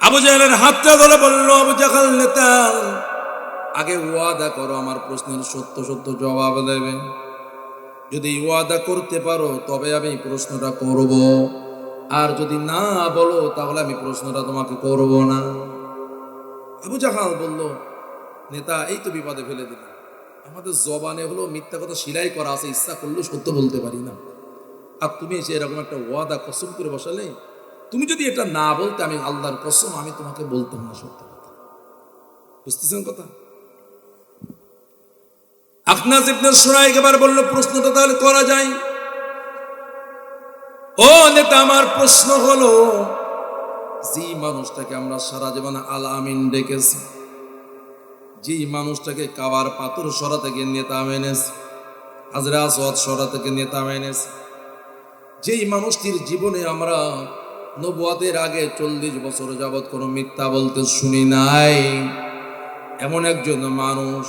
আবু তবে আমি প্রশ্নটা আর যদি না বলো, তাহলে আমি প্রশ্নটা তোমাকে করব না। আবু জাহাল বলল, নেতা, এই তো বিপদে ফেলে দিল আমাদের জবানে হলো মিথ্যা কথা, সিলাই করা আছে, ইচ্ছা করলেও সত্য বলতে পারি না। আর তুমি এসে এরকম একটা ওয়াদা, কসম করে বসালে, তুমি যদি এটা না বলতে, আমি আল্লাহর কসম, আমি তোমাকে বলতাম না সত্য কথা। বুঝতেছেন কথা? আপনার ইবনে সুরাইক এবার বলল, প্রশ্নটা তাহলে করা যায়। ও নেতা, আমার প্রশ্ন হলো যে মানুষটাকে আমরা সারা জীবন আল আমিন ডেকেছি যে মানুষটাকে কাবার পাথর সরা থেকে নেতা মেনেছে হাজরা সরা থেকে নেতা মেনেছে যেই মানুষটির জীবনে আমরা নবুয়াদের আগে চল্লিশ বছর যাবৎ কোনো মিথ্যা বলতে শুনি নাই, এমন একজন মানুষ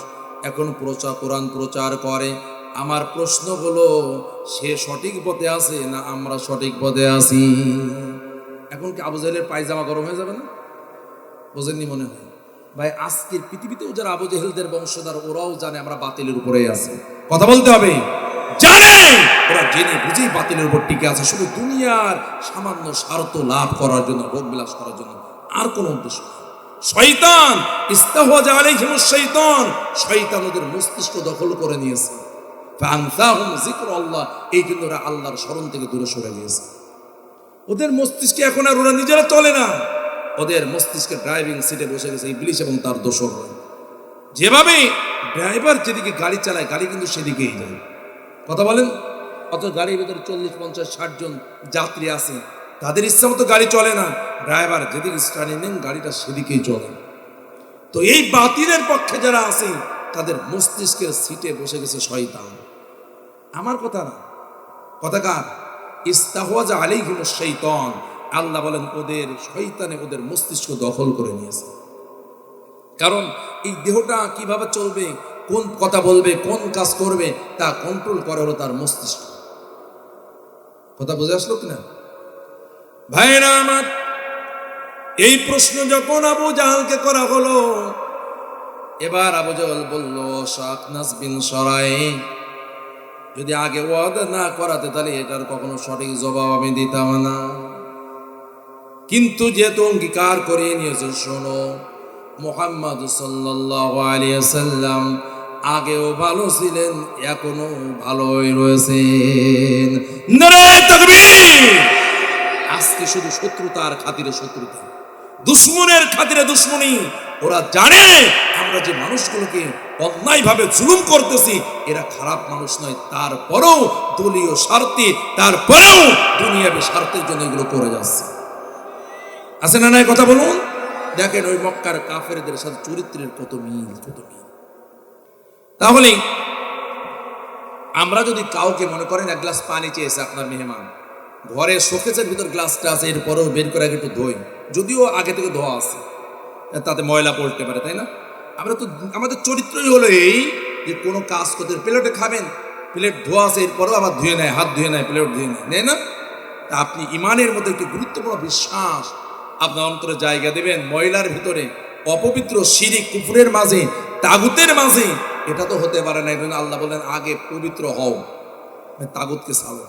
এখন প্রচার কোরআন প্রচার করে। আমার প্রশ্ন হলো সে সঠিক পথে আছে না আমরা সঠিক পথে আছি? এখন কি আবু জাহেলের পায়জামা গরম হয়ে যাবে না? বোঝেননি মনে হয়? ভাই, আজকের পৃথিবীতেও যারা আবু জেহেলদের বংশধর, ওরাও জানে আমরা বাতিলের উপরে আছি। কথা বলতে হবে। ওরা জেনে বুঝেই বাতিলের উপর টিকে আছে। শুধু দুনিয়ার সামান্য স্বার্থ লাভ করার জন্য ভোগ বিলাস করার জন্য আর কোনো উদ্দেশ্য শয়তান, ইস্তাহওয়াজ আলাইহিমুশ শয়তান শয়তান ওদের মস্তিষ্ক দখল করে নিয়েছে। ফানসাহুম যিকরাল্লাহ, এই জন্য ওরা আল্লাহর স্মরণ থেকে দূরে সরে গিয়েছে। ওদের মস্তিষ্কে এখন আর ওরা নিজেরা চলে না। ওদের মস্তিষ্কে ড্রাইভিং সিটে বসে গেছে ইবলিশ এবং তার দোসর যেভাবে ড্রাইভার যেদিকে গাড়ি চালায়, গাড়ি কিন্তু সেদিকেই যায়। কথা বলেন? অত গাড়ির ভিতরে চল্লিশ, পঞ্চাশ, ষাট জন যাত্রী আছে। তাদের ইচ্ছা মতো গাড়ি চলে না। ড্রাইভার, যেদিকে স্টার্টিং নেন গাড়িটা সেদিকেই চলে। তো এই বাতিলের পক্ষে যারা আছে, তাদের মস্তিষ্কের সিটে বসে গেছে শয়তান। আমার কথা না। কথা কার? ইস্তাহওয়াজ আলাইহিম শৈতান। আল্লাহ বলেন, ওদের, শয়তানে ওদের মস্তিষ্ক দখল করে নিয়েছে। কারণ এই দেহটা কীভাবে চলবে, কোন কথা বলবে, কোন কাজ করবে, তা কন্ট্রোল করে হলো তার মস্তিষ্ক। কথা বুঝে আসলো কিনা? ভাইরা আমার, এই প্রশ্ন যখন আবু জাহালকে করা হলো, এবার আবু জাহাল বলল শাকনাস বিন সরাই যদি আগে ওয়াদা না করাতে, তাহলে এটার কখনো সঠিক জবাব আমি দিতাম না। কিন্তু যেহেতু অঙ্গীকার করিয়ে নিয়েছে, শোনো, মোহাম্মদ সাল্লাল্লাহু আলাইহি সাল্লাম আগেও ভালো ছিলেন, এখনও ভালোই রয়েছেন। আজকে শুধু শত্রুতার খাতিরে শত্রুতা। দুশ্মনের খাতিরে দুশ্মনী। ওরা জানে আমরা যে মানুষগুলোকে অন্যায়ভাবে জুলুম করতেছি, এরা খারাপ মানুষ নয়। তারপরেও দলীয় স্বার্থে, তারপরেও দুনিয়াবি স্বার্থের জন্য এগুলো করে যাচ্ছে। আছে না নাই কথা বলুন? দেখেন ওই মক্কার কাফেরদের সাথে চরিত্রের কত মিল কত মিল। তাহলে আমরা যদি কাউকে মনে করেন এক গ্লাস পানি চেয়েছে আপনার মেহমান, ঘরে শোকেসের ভিতর গ্লাসটা আছে, এরপরেও বের করে আগে একটু ধোই। যদিও আগে থেকে ধোয়া আছে, তাতে ময়লা পড়তে পারে, তাই না? আমরা তো, আমাদের চরিত্রই হলো এই যে কোনো কাজ করতে প্লেটে খাবেন, প্লেট ধোয়া আছে, এরপরেও আবার ধুয়ে নেয়, হাত ধুয়ে নেয়, প্লেট ধুয়ে নেয় নেয় না? তা আপনি ইমানের মধ্যে একটি গুরুত্বপূর্ণ বিশ্বাস আপনার অন্তরে জায়গা দেবেন, ময়লার ভিতরে, অপবিত্র সিঁড়ি কুকুরের মাঝে, তাগুতের মাঝে এটা তো হতে পারে না জন্য আল্লাহ বলেন, আগে পবিত্র হও। তাগুতকে ছাড়ো।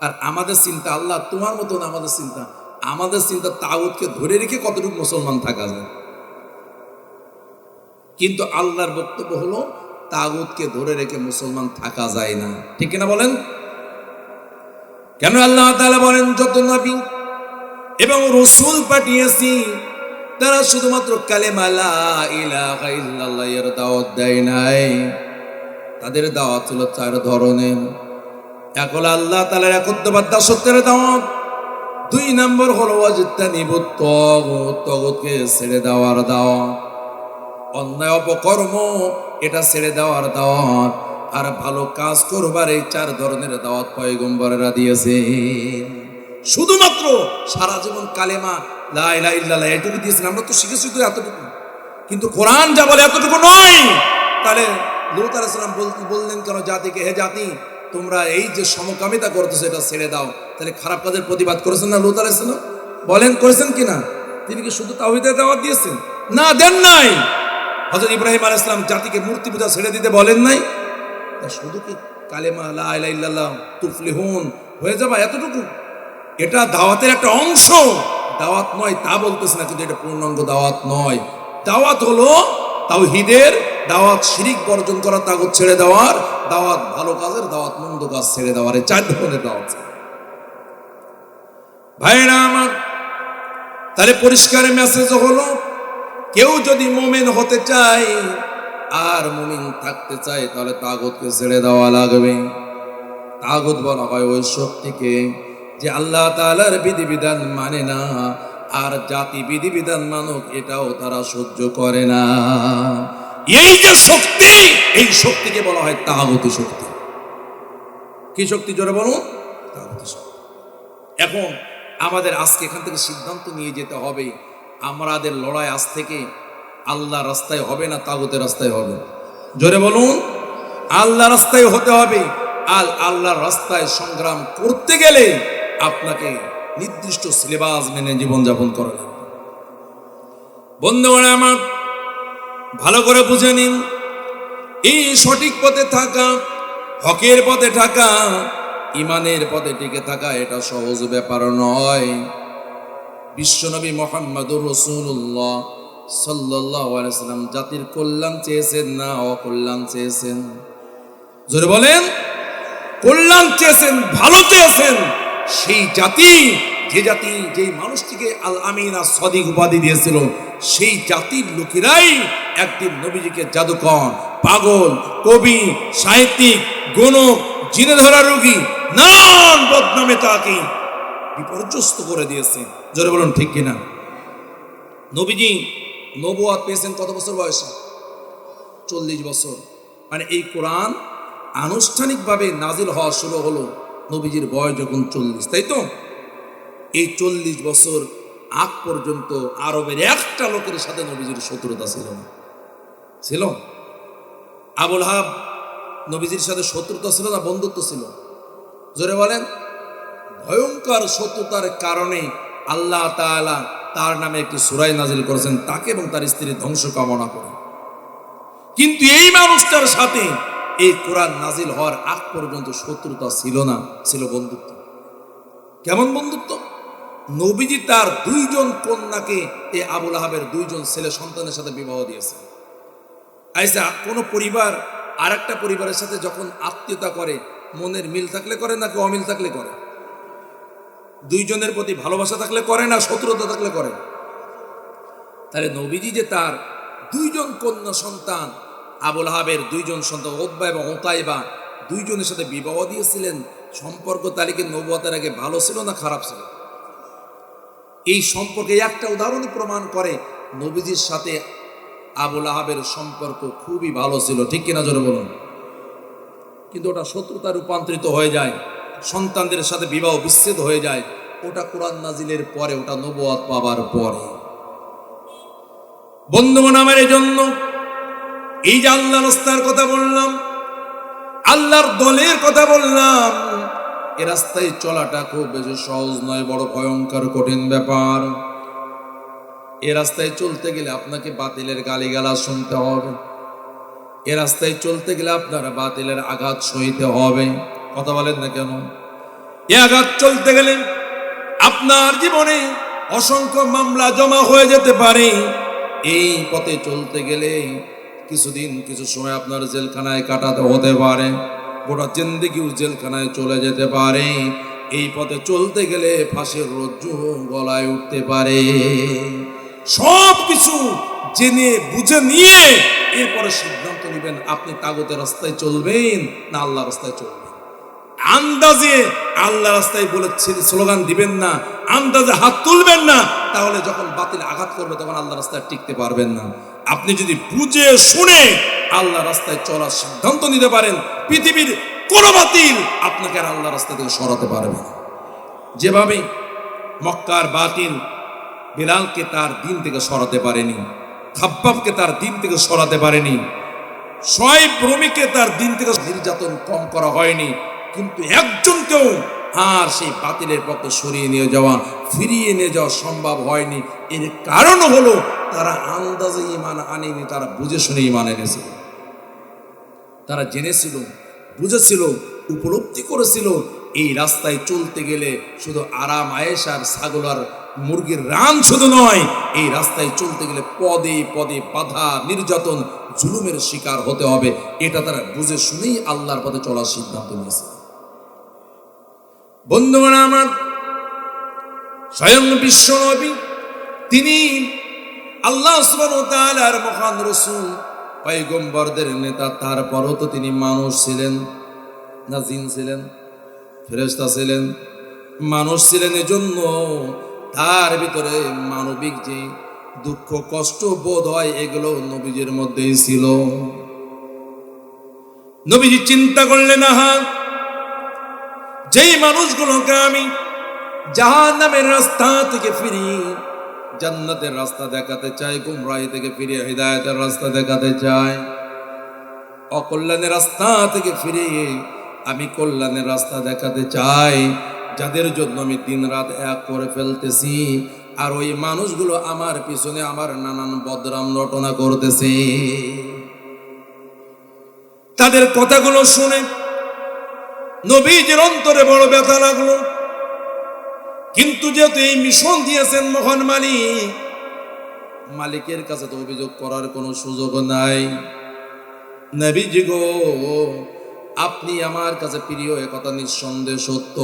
আর আমাদের চিন্তা, আল্লাহ তোমার মতো না আমাদের চিন্তা। আমাদের চিন্তা তাগুতকে ধরে রেখে কতটুকু মুসলমান থাকা যায়। কিন্তু আল্লাহর বক্তব্য হলো, তাগুতকে ধরে রেখে মুসলমান থাকা যায় না। ঠিক না বলেন? কেন আল্লাহ বলেন, যত নবী এবং রসুল পাঠিয়েছি তারা শুধুমাত্র কালেমা লা ইলাহা এর দাওয়াত দেয় নাই। তাদের দাওয়াত ছিল চার ধরনের। এক হলো আল্লাহ তাআলার একত্ববাদ দাসত্বের দাওয়াত। দুই নম্বর হলো ওয়াজিত্তানিবু তগুত, তগুতকে ছেড়ে দেওয়ার দাওয়াত। অন্যায় অপকর্ম, এটা ছেড়ে দেওয়ার দাওয়াত। আর ভালো কাজ করবার এই চার ধরনের দাওয়াত পয়গম্বরেরা দিয়েছে শুধুমাত্র সারা জীবন কালেমা লা ইলাহা ইল্লাল্লাহ এটুকু দিয়েছেন। আমরা তো শিখেছি তো এতটুকু। কিন্তু কোরআন যা বলে এতটুকু নয়। তাহলে লুত আলাইহিস সালাম বললেন কেন জাতিকে হে জাতি, তোমরা এই যে সমকামিতা করতেছো, এটা ছেড়ে দাও। তাহলে খারাপ কাজের প্রতিবাদ করেছেন না লুত আলাইসালাম বলেন, করেছেন কি না তিনি কি শুধু তাওহিদের দাওয়াত দিয়েছেন? না, দেন নাই। হজরত ইব্রাহিম আলাইসালাম জাতিকে মূর্তি পূজা ছেড়ে দিতে বলেন নাই? তা শুধু কি কালেমা ইল্লাল্লাহ তুফলিহুন হয়ে যাবা এতটুকু? এটা দাওয়াতের একটা অংশ। দাওয়াত নয় তা বলতেছে না, কিন্তু এটা পূর্ণাঙ্গ দাওয়াত নয়। দাওয়াত হলো তাওহিদের দাওয়াত শিরিক বর্জন করা, তাগত ছেড়ে দেওয়ার, দাওয়াত ভালো কাজের, দাওয়াত মন্দ কাজ ছেড়ে দেওয়ার, এই চার ধরনের দাওয়াত। ভাইরা আমার, তাহলে পরিষ্কার মেসেজ হলো, কেউ যদি মোমেন হতে চায় আর মুমিন থাকতে চায়, তাহলে তাগতকে ছেড়ে দেওয়া লাগবে। তাগত বলা হয় ওই শক্তিকে। যে আল্লাহ তাআলার বিধিবিধান মানে না, আর জাতি বিধিবিধান মানুক এটাও তারা সহ্য করে না। এই যে শক্তি, এই শক্তিকে বলা হয় তাগতি শক্তি। কি শক্তি জোরে বলুন? তাগতি শক্তি। এখন আমাদের আজকে এখান থেকে সিদ্ধান্ত নিয়ে যেতে হবে আমাদের লড়াই আজ থেকে আল্লাহ রাস্তায় হবে না তাগতের রাস্তায় হবে? জোরে বলুন। আল্লাহ রাস্তায় হতে হবে, আর আল্লাহর রাস্তায় সংগ্রাম করতে গেলে আপনাকে নির্দিষ্ট সিলেবাস মেনে জীবনযাপন করা লাগবে। বন্ধুগণ আমার, ভালো করে বুঝে নিন। এই সঠিক পথে থাকা, হকের পথে থাকা, ইমানের পথে টিকে থাকা, এটা সহজ ব্যাপার নয়। বিশ্বনবী মোহাম্মদুর রসুল্লাহ সাল্লাম জাতির কল্যাণ চেয়েছেন না অকল্যাণ চেয়েছেন? জোরে বলেন, কল্যাণ চেয়েছেন, ভালো চেয়েছেন। সেই জাতি, যে জাতি যেই মানুষটিকে আল আমিনা সদিক উপাধি দিয়েছিল, সেই জাতির লোকেরাই একদিন নবীজিকে জাদুকর, পাগল, কবি, সাহিত্যিক, গণক জিনে ধরা রোগী নানান বদনামে তাকে বিপর্যস্ত করে দিয়েছে। জোরে বলুন, ঠিক কিনা? নবীজি নবুয়াত পেয়েছেন কত বছর বয়সে? চল্লিশ বছর। মানে এই কোরআন আনুষ্ঠানিকভাবে নাজিল হওয়া শুরু হলো নবীজির বয়স যখন চল্লিশ, তাই তো? এই চল্লিশ বছর আগ পর্যন্ত আরবের একটা লোকের সাথে নবীজির শত্রুতা ছিল না। ছিল? আবুল হাব নবীজির সাথে শত্রুতা ছিল না, বন্ধুত্ব ছিল? জোরে বলেন। ভয়ঙ্কর শত্রুতার কারণে আল্লাহ তাআলা তার নামে একটি সুরাই নাজিল করেছেন, তাকে এবং তার স্ত্রীর ধ্বংস কামনা করে। কিন্তু এই মানুষটার সাথে এই কোরআন নাজিল হওয়ার আগ পর্যন্ত শত্রুতা ছিল না, ছিল বন্ধুত্ব। কেমন বন্ধুত্ব? নবীজি তার দুইজন কন্যাকে এই আবুল আহাবের দুইজন ছেলে সন্তানের সাথে বিবাহ দিয়েছে। আইসা, কোনো পরিবার আর একটা পরিবারের সাথে যখন আত্মীয়তা করে, মনের মিল থাকলে করে নাকি অমিল থাকলে করে? দুইজনের প্রতি ভালোবাসা থাকলে করে না শত্রুতা থাকলে করে? তাহলে নবীজি যে তার দুইজন কন্যা সন্তান আবুল হাবের দুইজন সন্তান ওব্বা এবং ওতাইবা দুইজনের সাথে বিবাহ দিয়েছিলেন। সম্পর্ক তালিকে নবুয়াতের আগে ভালো ছিল না খারাপ ছিল? এই সম্পর্কে একটা উদাহরণই প্রমাণ করে নবীজির সাথে আবুল আহাবের সম্পর্ক খুবই ভালো ছিল। ঠিক কিনা জোরে বলুন? কিন্তু ওটা শত্রুতা রূপান্তরিত হয়ে যায়, সন্তানদের সাথে বিবাহ বিচ্ছেদ হয়ে যায়, ওটা কোরআন নাজিলের পরে, ওটা নবুয়াত পাবার পরে। বন্ধুগণ, আমার এই জন্য এই যে আল্লাহ রাস্তার কথা বললাম, আল্লাহর দলের কথা বললাম, এ রাস্তায় চলাটা খুব বেশি সহজ নয়, বড় ভয়ঙ্কর, কঠিন ব্যাপার। এ রাস্তায় চলতে গেলে আপনাকে বাতিলের গালিগালা শুনতে হবে। এ রাস্তায় চলতে গেলে আপনার বাতিলের আঘাত সইতে হবে। কথা বলেন না কেন? এ আঘাত চলতে গেলে আপনার জীবনে অসংখ্য মামলা জমা হয়ে যেতে পারে। এই পথে চলতে গেলে কিছুদিন, কিছু সময় আপনার জেলখানায় কাটাতে হতে পারে। গোটা জিন্দিগিও জেলখানায় চলে যেতে পারে। এই পথে চলতে গেলে ফাঁসের রজ্জু গলায় উঠতে পারে। সব কিছু জেনে, বুঝে নিয়ে এরপরে সিদ্ধান্ত নেবেন, আপনি তাগতের রাস্তায় চলবেন না আল্লাহ রাস্তায় চলবেন। আন্দাজে আল্লাহ রাস্তায় বলেছেন, স্লোগান দিবেন না, আন্দাজে হাত তুলবেন না, তাহলে যখন বাতিল আঘাত করবে, তখন আল্লাহ রাস্তায় টিকতে পারবেন না। আপনি যদি বুঝে শুনে আল্লাহ রাস্তায় চলার সিদ্ধান্ত নিতে পারেন, পৃথিবীর কোন বাতিল আপনাকে আর আল্লাহ রাস্তা থেকে সরাতে পারবে না। যেভাবে মক্কার বাতিল বিলালকে তার দিন থেকে সরাতে পারেনি, খাব্বাবকে তার দিন থেকে সরাতে পারেনি ছয় ভ্রমিকে তার দিন থেকে নির্যাতন কম করা হয়নি কিন্তু একজনকেও আর সেই বাতিলের পক্ষে সরিয়ে নিয়ে যাওয়া, ফিরিয়ে নিয়ে যাওয়া সম্ভব হয়নি। এর কারণ হলো তারা আন্দাজে ইমান আনেনি, তারা বুঝে শুনে ইমান এনেছিল। তারা জেনেছিল, বুঝেছিল, উপলব্ধি করেছিল, এই রাস্তায় চলতে গেলে শুধু আরাম আয়েস আর ছাগল আর মুরগির রান শুধু নয়, এই রাস্তায় চলতে গেলে পদে পদে বাধা, নির্যাতন, জুলুমের শিকার হতে হবে। এটা তারা বুঝে শুনেই আল্লাহর পথে চলার সিদ্ধান্ত নিয়েছে। বন্ধুগণ আমার, স্বয়ং বিশ্ব নবী তিনি আল্লাহ তাআলার মহান রসুল, পয়গম্বরদের নেতা, তারপরও তো তিনি মানুষ ছিলেন না জিন ছিলেন, ফেরেশতা ছিলেন, মানুষ ছিলেন এজন্য তার ভিতরে মানবিক যে দুঃখ, কষ্ট, বোধ হয় এগুলো নবীজির মধ্যেই ছিল। নবীজি চিন্তা করলেন, আহা যেই মানুষগুলোকে আমি জাহান নামের রাস্তা থেকে ফিরিয়ে, জান্নাতের রাস্তা দেখাতে চাই, গুমরাহি থেকে ফিরিয়ে, হৃদায়তের রাস্তা দেখাতে চাই। অকল্যাণের রাস্তা থেকে ফিরিয়ে আমি কল্যাণের রাস্তা দেখাতে চাই। যাদের জন্য আমি দিন রাত এক করে ফেলতেছি, আর ওই মানুষগুলো আমার পিছনে আমার নানান বদরাম রটনা করতেছে। তাদের কথাগুলো শুনে নবীজির অন্তরে বড় ব্যথা লাগল। কিন্তু যেহেতু এই মিশন দিয়েছেন মহান মালিক, মালিকের কাছে তো অভিযোগ করার কোনো সুযোগ নাই। নবীজি গো, আপনি আমার কাছে প্রিয় এ কথা নিঃসন্দেহ সত্য।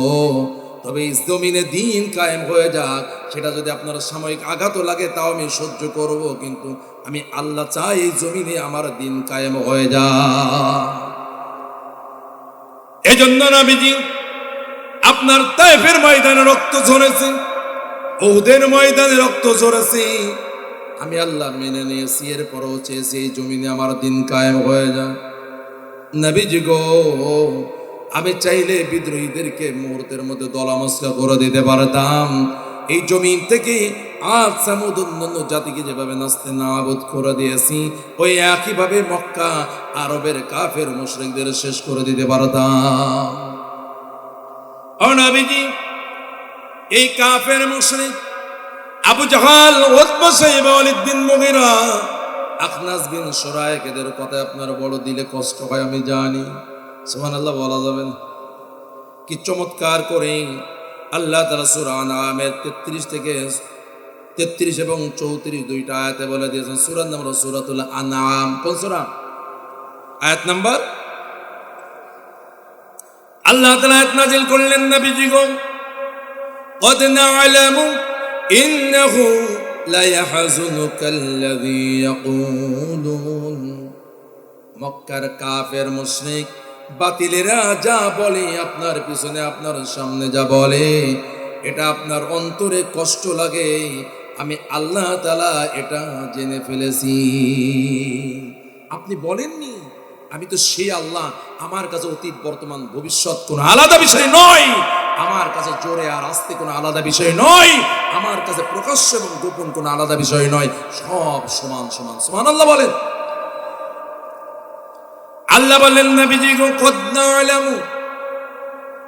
তবে জমিনে দিন কায়েম হয়ে যাক, সেটা যদি আপনার সাময়িক আঘাতও লাগে, তাও আমি সহ্য করব। কিন্তু আমি আল্লাহ চাই এই জমিনে আমার দিন কায়েম হয়ে যাক। এজন্য নবীজি, আপনার তাইফের ময়দানে রক্ত ঝরেছে ওদের ময়দানে রক্ত ঝরেছে। আমি আল্লাহ মেনে নিয়েছি, এরপরও চেয়েছি এই জমিনে আমার দিন কায়েম হয়ে যায় নবীজি গো, আমি চাইলে বিদ্রোহীদেরকে মুহূর্তের মধ্যে দলামস্কা করে দিতে পারতাম। এই জমিন থেকে আজ সামুদ অন্যান্য জাতিকে যেভাবে নাস্তে নাবুদ করে দিয়েছি, ওই একইভাবে মক্কা আরবের কাফের মুশরিকদের শেষ করে দিতে পারতাম। এই কাফের মুশরিক আবু জাহাল ওতবা সাহেব মুগিরা আখনাস বিন সুরায়ক এদের কথা আপনার বড় দিলে কষ্ট হয়, আমি জানি। সুবহানাল্লাহ বলা যাবে কি চমৎকার করে আল্লাহ তাআলা সূরা আনামের 33 থেকে 33 এবং 34 দুইটা আয়াতে বলে দিয়েছেন সূরার নাম হলো সূরাতুল আনাম কোন সূরা আয়াত নাম্বার আল্লাহ তাআলা আয়াত নাযিল করলেন নবীজি গো قد نعلم إنه ليحزنك الذي يقولون মক্কার কাফের মুশরিক বাতিলেরা যা বলে আপনার পিছনে আপনার সামনে যা বলে এটা আপনার অন্তরে কষ্ট লাগে আমি আল্লাহ তালা এটা জেনে ফেলেছি। আপনি বলেননি, আমি তো সেই আল্লাহ, আমার কাছে অতীত, বর্তমান, ভবিষ্যৎ কোনো আলাদা বিষয় নয়। আমার কাছে জোরে আর আসতে কোনো আলাদা বিষয় নয়। আমার কাছে প্রকাশ্য এবং গোপন কোনো আলাদা বিষয় নয়। সব সমান সমান সমান। আল্লাহ বলেন। আল্লাহ গো, কদ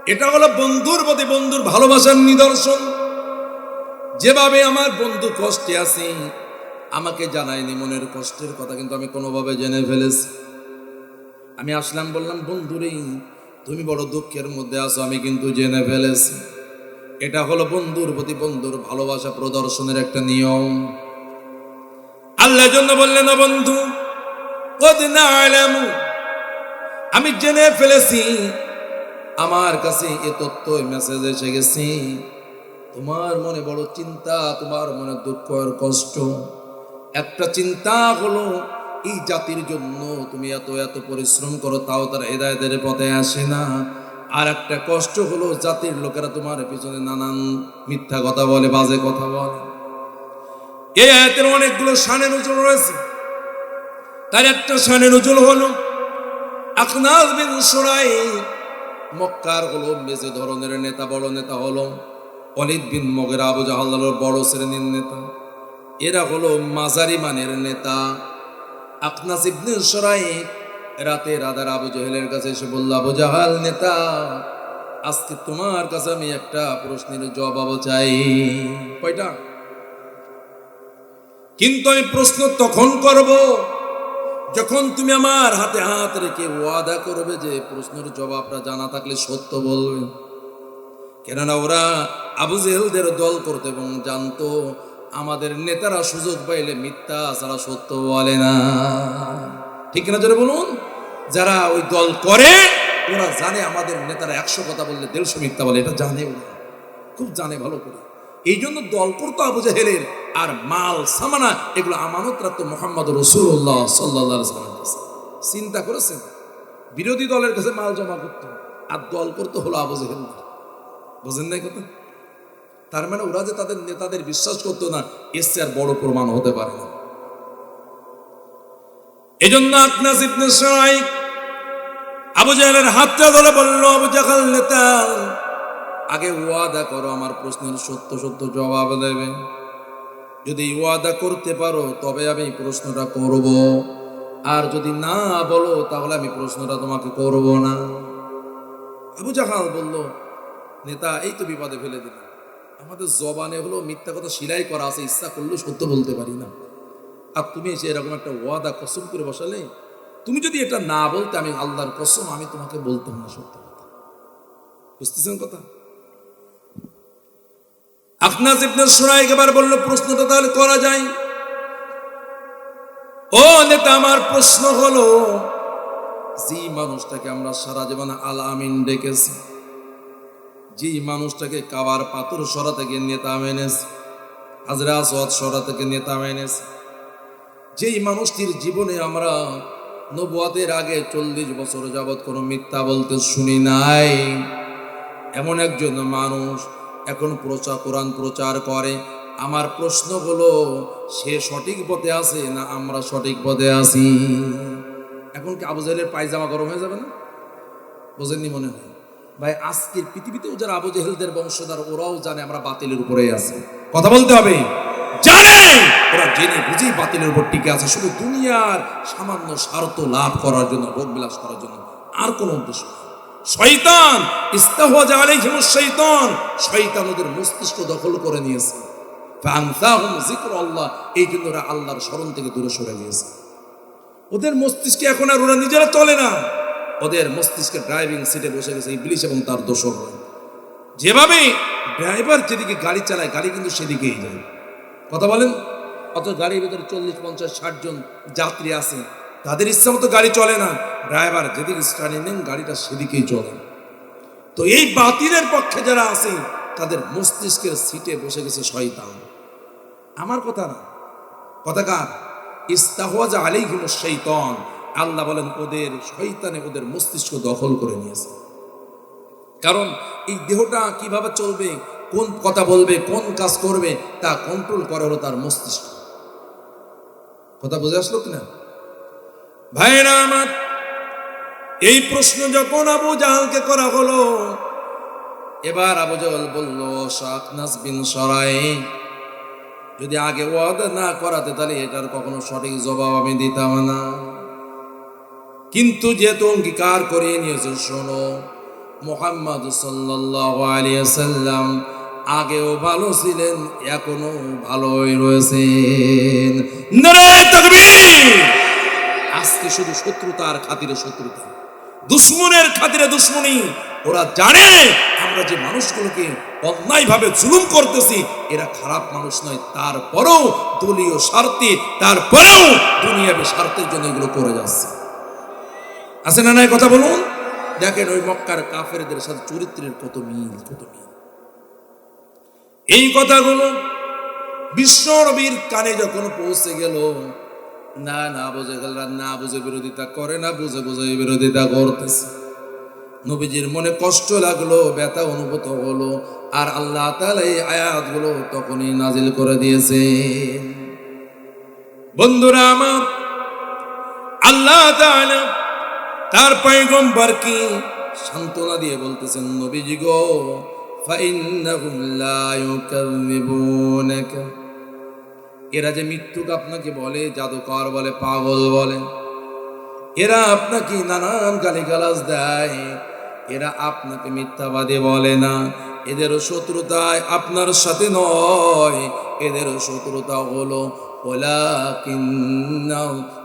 এটা হলো বন্ধুর প্রতি বন্ধুর ভালোবাসার নিদর্শন। যেভাবে আমার বন্ধু কষ্টে আছে, আমাকে জানায়নি মনের কষ্টের কথা, কিন্তু আমি কোনোভাবে জেনে ফেলেছি। আমি আসলাম, বললাম বন্ধুরে তুমি বড় দুঃখের মধ্যে আছো, আমি কিন্তু জেনে ফেলেছি। এটা হলো বন্ধুর প্রতি বন্ধুর ভালোবাসা প্রদর্শনের একটা নিয়ম। আল্লাহর জন্য বললেন না বন্ধু আমি জেনে ফেলেছি, আমার কাছে এ তথ্য মেসেজ এসে গেছে। তোমার মনে বড় চিন্তা, তোমার মনে দুঃখ আর কষ্ট। একটা চিন্তা হলো, এই জাতির জন্য তুমি এত এত পরিশ্রম করো, তাও তারা হেদায়তের পথে আসে না। আর একটা কষ্ট হলো, জাতির লোকেরা তোমার পিছনে নানান মিথ্যা কথা বলে, বাজে কথা বলে। এই আয়াতের অনেকগুলো শানে নজর রয়েছে। তার একটা শানে নজর হলো আখনাস বিন সুরাই মক্কার হলো মেজে ধরনের নেতা, বড় নেতা হলো। অলিদ বিন মগের আবু জাহাল্লার বড় শ্রেণির নেতা। এরা হলো মাজারি মানের নেতা। আখনাস ইবনে সরাই রাতে রাদার আবু জহেলের কাছে এসে বলল, আবু জাহাল নেতা, আজকে তোমার কাছে আমি একটা প্রশ্নের জবাব চাই। কয়টা? কিন্তু আমি প্রশ্ন তখন করব যখন তুমি আমার হাতে হাত রেখে ওয়াদা করবে যে প্রশ্নের জবাবটা জানা থাকলে সত্য বলবে। কেননা ওরা আবু জেহেলদের দল করতে এবং জানতো, আমাদের নেতারা সুযোগ পাইলে মিথ্যা ছাড়া সত্য বলে না। ঠিক না জোরে বলুন? যারা ওই দল করে, ওরা জানে আমাদের নেতারা একশো কথা বললে দেড়শো মিথ্যা বলে, এটা জানে ওরা। খুব জানে ভালো করে। এই জন্য দল করতো আবু জাহেলের। আর মাল, সামানা, এগুলো আমানত রাখতো মোহাম্মদ রসুল্লাহ সাল্লাহ চিন্তা করেছেন? বিরোধী দলের কাছে মাল জমা করতো। আর দল করতো হলো আবু জাহেল বোঝেন নাই কথা? তার মানে ওরা যে তাদের নেতাদের বিশ্বাস করতো না এসছে আর বড় প্রমাণ হতে পারে না। এজন্য আকনাস ইবনে সুরাইক আবু হাতটা ধরে বলল, আবু জাহাল নেতা আগে ওয়াদা করো, আমার প্রশ্নের সত্য সত্য জবাব দেবে। যদি ওয়াদা করতে পারো, তবে আমি প্রশ্নটা করব। আর যদি না বলো, তাহলে আমি প্রশ্নটা তোমাকে করব না। আবু জাহাল বলল, নেতা, এই তো বিপদে ফেলে দিল আমাদের জবানে হলো মিথ্যা কথা সিলাই করা আছে, ইচ্ছা করলেও সত্য বলতে পারি না। আর তুমি এসে এরকম একটা ওয়াদা, কসম করে বসালে, তুমি যদি এটা না বলতে, আমি আল্লাহর কসম, আমি তোমাকে বলতাম না সত্য কথা। বুঝতেছেন কথা? আফনাজ ইবনে সুরাইক এবার বলল, প্রশ্নটা তাহলে করা যায়। ও নেতা, আমার প্রশ্ন হলো যে মানুষটাকে আমরা সারা জীবন আল আমিন ডেকেছি যে মানুষটাকে কাবার পাথর সরা থেকে নেতা মেনেছে, হাজরা আসওয়াদ সরা থেকে নেতা মেনেছে। যেই মানুষটির জীবনে আমরা নবুয়াদের আগে চল্লিশ বছর যাবৎ কোনো মিথ্যা বলতে শুনি নাই। এমন একজন মানুষ এখন প্রচার, কোরআন প্রচার করে। আমার প্রশ্ন হলো সে সঠিক পথে আছে না আমরা সঠিক পথে আছি? এখন কি আবু জাহেলের পায়জামা গরম হয়ে যাবে না? বোঝেননি মনে হয়। ভাই, আজকের পৃথিবীতেও যারা আবু জেহেলদের বংশধর, ওরাও জানে আমরা বাতিলের উপরে আছি। কথা বলতে হবে? জানে! ওরা জেনে বুঝেই বাতিলের উপর টিকে আছে। শুধু দুনিয়ার সামান্য স্বার্থ লাভ করার জন্য, ভোগ বিলাস করার জন্য আর কোনো উদ্দেশ্য। শয়তান! ইস্তাহওয়াজা আলাইহিমুশ শয়তান! শয়তান ওদের মস্তিষ্ক দখল করে নিয়েছে। যিকরাল্লাহ! এই জন্য ওরা আল্লাহর স্মরণ থেকে দূরে সরে গিয়েছে। ওদের মস্তিষ্কে এখন আর ওরা নিজেরা চলে না। ওদের মস্তিষ্কে ড্রাইভিং সিটে বসে গেছে ইবলিশ এবং তার দোসর যেভাবে ড্রাইভার যেদিকে গাড়ি চালায় গাড়ি কিন্তু সেদিকেই যায়। কথা বলেন? অত গাড়ির ভিতরে চল্লিশ পঞ্চাশ ষাট জন যাত্রী আছে। তাদের ইচ্ছা মতো গাড়ি চলে না। ড্রাইভার যেদিকে স্টার্টিং নেন গাড়িটা সেদিকেই চলে। তো এই বাতিলের পক্ষে যারা আছে তাদের মস্তিষ্কের সিটে বসে গেছে শয়তান। আমার কথা না। কথা কার? ইস্তাহওয়াজ আলাইহিম শৈতান। আল্লাহ বলেন, ওদের শয়তানে ওদের মস্তিষ্ক দখল করে নিয়েছে। কারণ এই দেহটা কীভাবে চলবে, কোন কথা বলবে, কোন কাজ করবে, তা কন্ট্রোল করে হলো তার মস্তিষ্ক। কথা বুঝে আসলো কিনা ভাইরা আমার, এই প্রশ্ন যখন আবু জাহালকে করা হলো, এবার আবু জাহাল বলল শাকনাস বিন সরাই, যদি আগে ওয়াদা না করাতে তাহলে এটার কখনো সঠিক জবাব আমি দিতাম না। কিন্তু যেহেতু অঙ্গীকার করে নিয়েছে শোনো, মোহাম্মদ সাল্লাম আগেও ভালো ছিলেন এখনও ভালোই রয়েছেন। আজকে শুধু শত্রুতার খাতিরে শত্রুতা। দুশ্মনের খাতিরে দুশ্মনী। ওরা জানে আমরা যে মানুষগুলোকে অন্যায়ভাবে জুলুম করতেছি, এরা খারাপ মানুষ নয়। তারপরেও দলীয় স্বার্থে, তারপরেও দুনিয়াবী স্বার্থের জন্য এগুলো করে যাচ্ছে। আছে না নাই কথা বলুন? দেখেন ওই মক্কার কাফেরদের সাথে চরিত্রের কত মিল কত মিল। এই কথাগুলো বিশ্বনবীর কানে যখন পৌঁছে গেল, না না বুঝে গেল না বুঝে বিরোধিতা করে না, বুঝে বুঝে বিরোধিতা করতেছে। নবীজির মনে কষ্ট লাগল, ব্যথা অনুভূত হলো, আর আল্লাহ তাআলা এই আয়াতগুলো তখনই নাজিল করে দিয়েছে। বন্ধুরা আমার, আল্লাহ তাআলা তার পয়গম্বর কি? সান্ত্বনা দিয়ে বলতেছেন, নবীজি গো এরা যে মৃত্যুকে আপনাকে বলে, জাদুকর বলে, পাগল বলে, এরা আপনাকে নানান গালিগালাজ দেয়, এরা আপনাকে মিথ্যাবাদী বলে না। এদের শত্রুতায় আপনার সাথে নয় এদের শত্রুতা হলো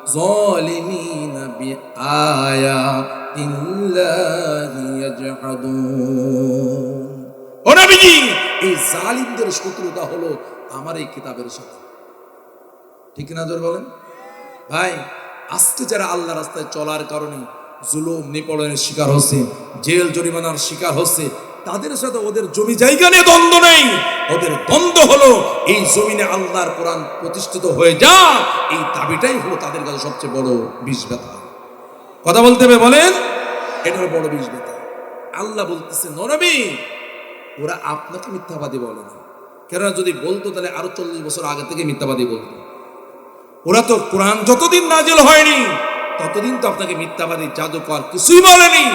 ওলাকিন্না জালিমিনা বিআয়াতিল্লাহি ইয়াজহাদুন ও নবীজি, এই জালিমদের শত্রুতা হলো আমার এই কিতাবের সাথে। ঠিক না জোর বলেন? ভাই, আজকে যারা আল্লাহ রাস্তায় চলার কারণে জুলুম, নিপড়নের শিকার হচ্ছে, জেল, জরিমানার শিকার হচ্ছে তাদের সাথে ওদের জমি জায়গা নিয়ে দ্বন্দ্ব নেই। ওদের দ্বন্দ্ব হলো, এই জমিনে আল্লাহর কোরআন প্রতিষ্ঠিত হয়ে যা এই দাবিটাই হলো তাদের কাছে সবচেয়ে বড় বিষ ব্যথা। কথা বলতে হবে, বলেন? এটার বড় বিষ ব্যথা। আল্লাহ বলতেছে নরবি ওরা আপনাকে মিথ্যাবাদী বলে না। কেননা যদি বলতো, তাহলে আরও চল্লিশ বছর আগে থেকে মিথ্যাবাদী বলতো। ওরা তো কোরআন যতদিন নাজিল হয়নি, ততদিন তো আপনাকে মিথ্যাবাদী, জাদুকর কিছুই বলেনি।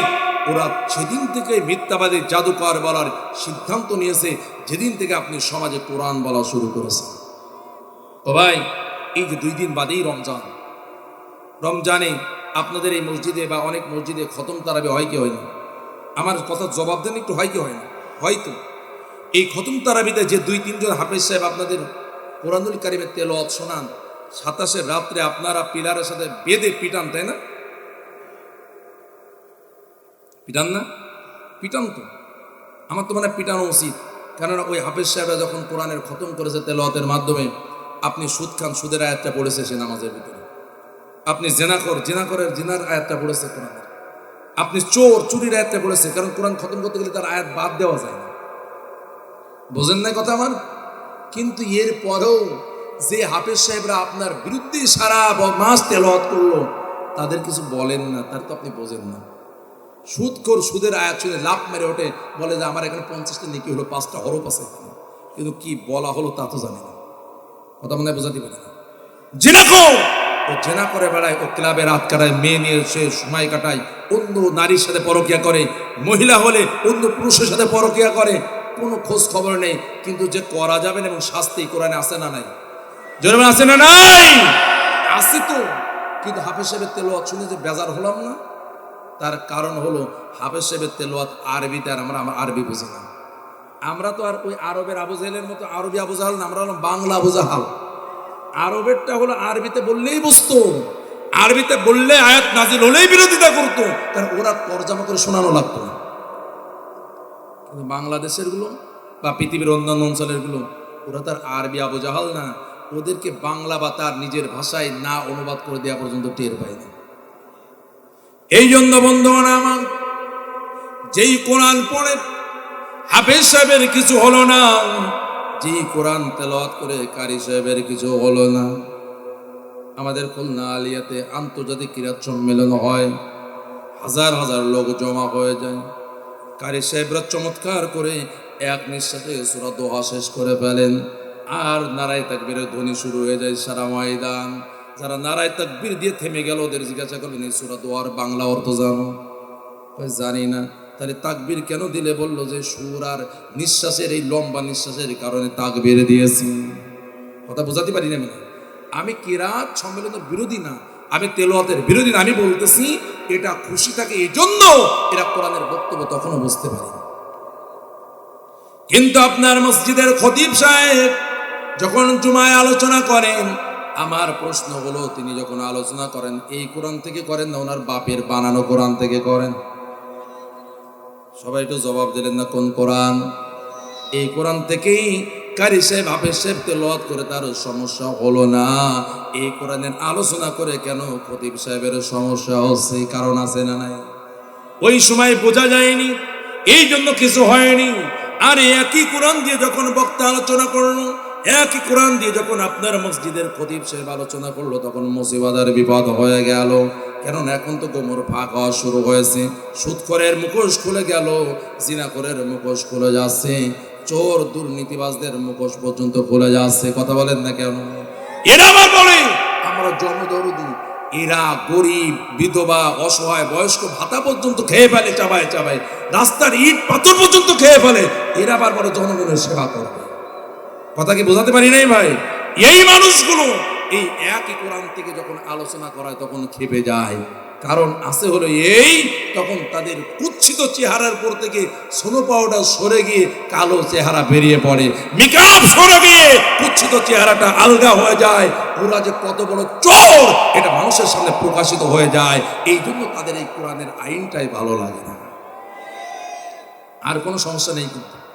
ওরা সেদিন থেকে মিথ্যাবাদী জাদুকর বলার সিদ্ধান্ত নিয়েছে, যেদিন থেকে আপনি সমাজে কোরআন বলা শুরু করেছেন। ও ভাই, এই যে দুই দিন বাদেই রমজান। রমজানে আপনাদের এই মসজিদে বা অনেক মসজিদে খতম তারাবে হয় কি হয় না? আমার কথা জবাব দেন, একটু হয় কি হয় না? হয়তো এই খতম তারাবিতে যে দুই, তিনজন হাফেজ সাহেব আপনাদের কোরআনুল কারিমের তেলত শোনান, সাতাশের রাত্রে আপনারা পিলারের সাথে বেঁধে পিটান, তাই না? পিটান না? পিটান তো। আমার তো মানে পিটানো উচিত। কেননা ওই হাফেজ সাহেবরা যখন কোরআনের খতম করেছে তেলাওয়াতের মাধ্যমে, আপনি সুদ খান, সুদের আয়াতটা পড়েছে সে নামাজের ভিতরে। আপনি জেনাকর জেনাকরের জেনার আয়াতটা পড়েছে কোরআনের। আপনি চোর, চুরির আয়াতটা পড়েছে, কারণ কোরআন খতম করতে গেলে তার আয়াত বাদ দেওয়া যায় না। বোঝেন না কথা আমার? কিন্তু এর পরেও যে হাফেজ সাহেবরা আপনার বিরুদ্ধে সারা মাস তেলাওয়াত করল, তাদের কিছু বলেন না, তার তো আপনি বোঝেন না। সুদ কর সুদের আয়াত শুনে লাভ মেরে ওঠে, বলে যে আমার এখানে পঞ্চাশটা নেকি হলো, পাঁচটা হরফ আছে। কিন্তু কি বলা হলো তা তো জানি না। কথা মনে বোঝাতে পারে না। জেনা কর! ও জেনা করে বেড়ায়, ও ক্লাবে রাত কাটায়, মেয়ে নিয়ে সে সময় কাটায়, অন্য নারীর সাথে পরকিয়া করে, মহিলা হলে অন্য পুরুষের সাথে পরকিয়া করে, কোনো খোঁজ খবর নেই, কিন্তু যে করা যাবে না এবং শাস্তি কোরআনে আছে না নাই। জোরে আছে না নাই? আছে তো। কিন্তু হাফেজ সাহেবের তেলোয়াত শুনে যে বেজার হলাম না তার কারণ হলো হাফেজ সাহেবের তেলোয়াত আরবিতে আর আমরা আরবি বুঝি না। আমরা তো আর ওই আরবের আবু জাহেলের মতো আরবি আবু জাহাল না, আমরা হলাম বাংলা আবু জাহাল। আরবেরটা হলো আরবিতে বললেই বুঝতো, আরবিতে বললে আয়াত নাজিল হলেই বিরোধিতা করতো, কারণ ওরা তর্জমা করে শোনানো লাগতো কিন্তু বাংলাদেশেরগুলো বা পৃথিবীর অন্যান্য অঞ্চলেরগুলো, ওরা তার আরবি আবু জাহাল না, ওদেরকে বাংলা বা তার নিজের ভাষায় না অনুবাদ করে দেওয়া পর্যন্ত টের পায় না। এই জন্য বন্ধুগণ আমার, যেই কোরআন পড়ে, হাফেজ সাহেবের কিছু হলো না, যেই কোরআন তেলাওয়াত করে কারি সাহেবের কিছু হলো না। আমাদের খুলনা আলিয়াতে আন্তর্জাতিক ক্রীড়া সম্মেলন হয়, হাজার হাজার লোক জমা হয়ে যায়। কারি সাহেবরা চমৎকার করে এক নিঃশ্বাসে সুরা দোহা শেষ করে ফেলেন, আর নারায় তাকবীরের ধ্বনি শুরু হয়ে যায় সারা ময়দান। যারা নারায় তাকবীর দিয়ে থেমে গেল, ওদের জিজ্ঞাসা করলেন, এই সুরা দোয়ার বাংলা অর্থ জানো? জানি না। তাহলে তাকবীর কেন দিলে? বলল যে সুর আর নিঃশ্বাসের, এই লম্বা নিঃশ্বাসের কারণে তাকবীর দিয়েছি। কথা বোঝাতে পারি না আমি? কিরাত সম্মেলনের বিরোধী না? আমি তেলোয়াতের বিরোধী না? আমি বলতেছি, এটা খুশি থাকে এই জন্য এরা কোরআনের বক্তব্য তখনও বুঝতে পারি। কিন্তু আপনার মসজিদের খতিব সাহেব যখন জুমায় আলোচনা করেন আমার প্রশ্ন হলো, তিনি যখন আলোচনা করেন, এই কোরআন থেকে করেন না ওনার বাপের বানানো কোরআন থেকে করেন? সবাই একটু জবাব দিলেন না, কোন কোরআন? এই কোরআন থেকেই কারি সাহেব, হাফেজ সাহেব তেলাওয়াত করে তার সমস্যা হলো না। এই কোরআনের আলোচনা করে কেন খতিব সাহেবের সমস্যা হচ্ছে কারণ আছে না নাই? ওই সময় বোঝা যায়নি, এই জন্য কিছু হয়নি। আর একই কোরআন দিয়ে যখন বক্তা আলোচনা করল একই কোরআন দিয়ে যখন আপনার মসজিদের খতিব সাহেব আলোচনা করল, তখন মুসিবাদার বিপদ হয়ে গেল। কেননা এখন তো গোমর ফাঁক হওয়া শুরু হয়েছে। সুৎকরের মুখোশ খুলে গেল জিনাকরের মুখোশ খুলে যাচ্ছে। চোর দুর্নীতিবাজদের মুখোশ পর্যন্ত খুলে যাচ্ছে। কথা বলেন না কেন? এরা আবার বলে, আমরা জনদরদি এরা গরিব, বিধবা, অসহায়, বয়স্ক, ভাতা পর্যন্ত খেয়ে ফেলে, চাবায় চাবায়। রাস্তার ইট পাথর পর্যন্ত খেয়ে ফেলে। এরা আবার বড় জনগণের সেবা করবে। কথা কি বোঝাতে পারি নাই ভাই? এই মানুষগুলো, এই একই কোরআন থেকে যখন আলোচনা করায় তখন খেপে যায়। কারণ আছে হলো এই, তখন তাদের কুচ্ছিত চেহারার পর থেকে সোনো পাউডার সরে গিয়ে কালো চেহারা বেরিয়ে পড়ে। মেকআপ সরে গিয়ে কুচ্ছিত চেহারাটা আলগা হয়ে যায়। ওরা যে কত বড় চোর, এটা মানুষের সামনে প্রকাশিত হয়ে যায়। এই জন্য তাদের এই কোরআনের আইনটাই ভালো লাগে না। আর কোনো সমস্যা নেই কিন্তু।